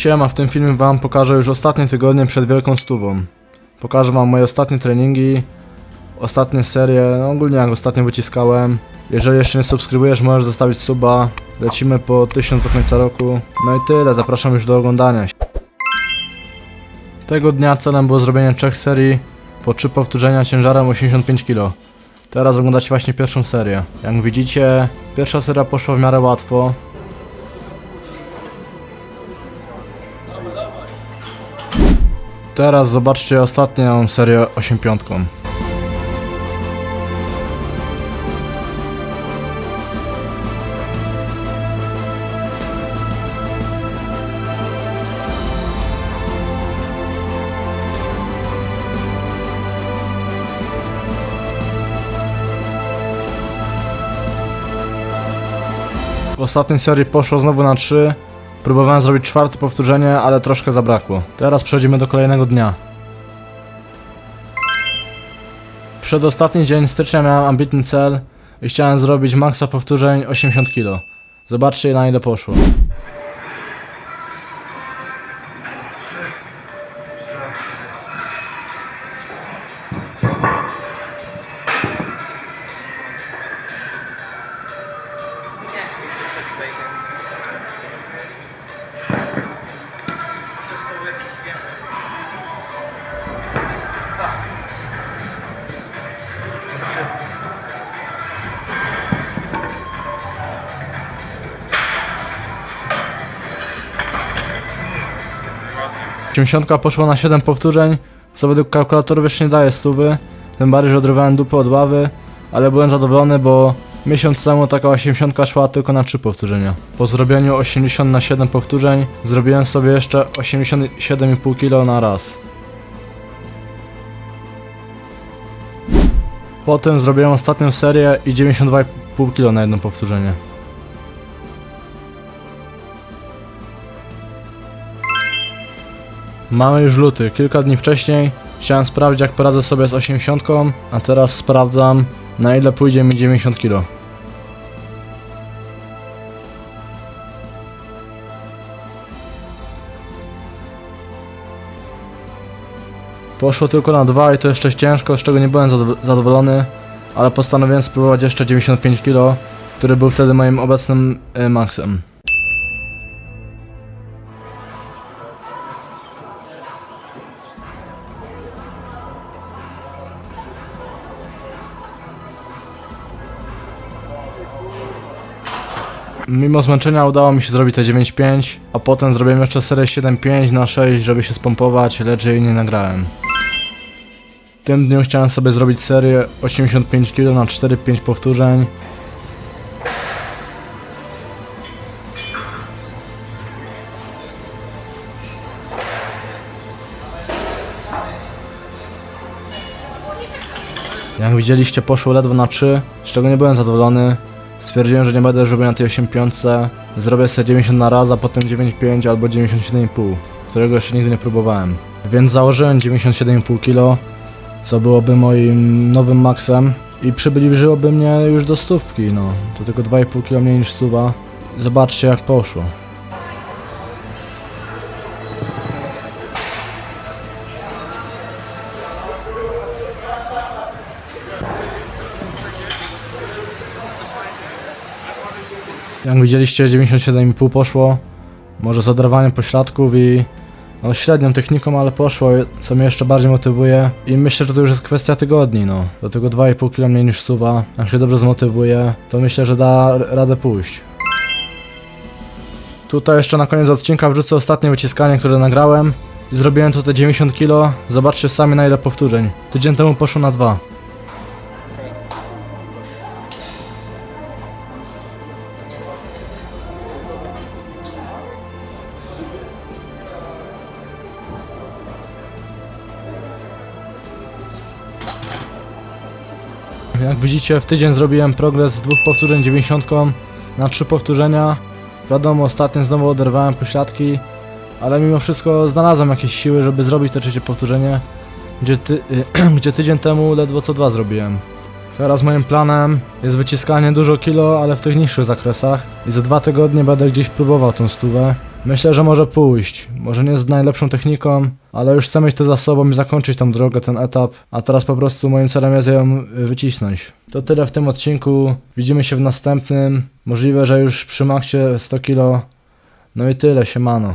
Siema, w tym filmie wam pokażę już ostatnie tygodnie przed wielką stówą. Pokażę wam moje ostatnie treningi, ostatnie serie, no ogólnie jak ostatnio wyciskałem. Jeżeli jeszcze nie subskrybujesz, możesz zostawić suba. Lecimy po 1000 do końca roku. No i tyle, zapraszam już do oglądania. Tego dnia celem było zrobienie trzech serii po trzy powtórzenia ciężarem 85 kg. Teraz oglądacie właśnie pierwszą serię. Jak widzicie, pierwsza seria poszła w miarę łatwo. Teraz zobaczcie ostatnią serię 8 piątką. W ostatniej serii poszło znowu na 3. Próbowałem zrobić czwarte powtórzenie, ale troszkę zabrakło. Teraz przechodzimy do kolejnego dnia. Przedostatni dzień stycznia miałem ambitny cel i chciałem zrobić maksa powtórzeń 80 kg. Zobaczcie na ile poszło. Osiemdziesiątka poszła na 7 powtórzeń, co według kalkulatorów jeszcze nie daje stówy. Tym bardziej, że odrywałem dupę od ławy, ale byłem zadowolony, bo miesiąc temu taka 80 szła tylko na 3 powtórzenia. Po zrobieniu 80 na 7 powtórzeń, zrobiłem sobie jeszcze 87,5 kg na raz. Potem zrobiłem ostatnią serię i 92,5 kg na jedno powtórzenie. Mamy już luty. Kilka dni wcześniej chciałem sprawdzić jak poradzę sobie z 80, a teraz sprawdzam na ile pójdzie mi 90 kg. Poszło tylko na 2 i to jeszcze ciężko, z czego nie byłem zadow- zadowolony, ale postanowiłem spróbować jeszcze 95 kg, który był wtedy moim obecnym e, maksem. Mimo zmęczenia udało mi się zrobić te 9.5, a potem zrobiłem jeszcze serię 7.5 na 6, żeby się spompować, lecz jej nie nagrałem. W tym dniu chciałem sobie zrobić serię 85 kg na 4-5 powtórzeń. Jak widzieliście poszło ledwo na 3, z czego nie byłem zadowolony. Stwierdziłem, że nie będę robił na tej 8.5, zrobię sobie 90 na raz, a potem 9.5 albo 97,5, którego jeszcze nigdy nie próbowałem. Więc założyłem 97,5 kg, co byłoby moim nowym maksem i przybliżyłoby mnie już do stówki, no. To tylko 2,5 kg mniej niż stuwa. Zobaczcie jak poszło. Jak widzieliście 97,5 poszło. Może z oderwaniem pośladków i no, średnią techniką, ale poszło, co mnie jeszcze bardziej motywuje. I myślę, że to już jest kwestia tygodni, no. Do tego 2,5 kg mniej niż suwa. Jak się dobrze zmotywuje, to myślę, że da radę pójść. Tutaj jeszcze na koniec odcinka wrzucę ostatnie wyciskanie, które nagrałem. Zrobiłem tutaj 90 kg. Zobaczcie sami na ile powtórzeń. Tydzień temu poszło na 2. Jak widzicie, w tydzień zrobiłem progres z dwóch powtórzeń 90 na trzy powtórzenia. Wiadomo, ostatnio znowu oderwałem pośladki, ale mimo wszystko znalazłem jakieś siły, żeby zrobić te trzecie powtórzenie, gdzie, ty, gdzie tydzień temu ledwo co dwa zrobiłem. Teraz moim planem jest wyciskanie dużo kilo, ale w tych niższych zakresach i za dwa tygodnie będę gdzieś próbował tą stówę. Myślę, że może pójść. Może nie z najlepszą techniką, ale już chcę mieć to za sobą i zakończyć tą drogę, ten etap. A teraz po prostu moim celem jest ją y, wycisnąć. To tyle w tym odcinku. Widzimy się w następnym. Możliwe, że już przy makcie 100 kilo. No i tyle, siemano.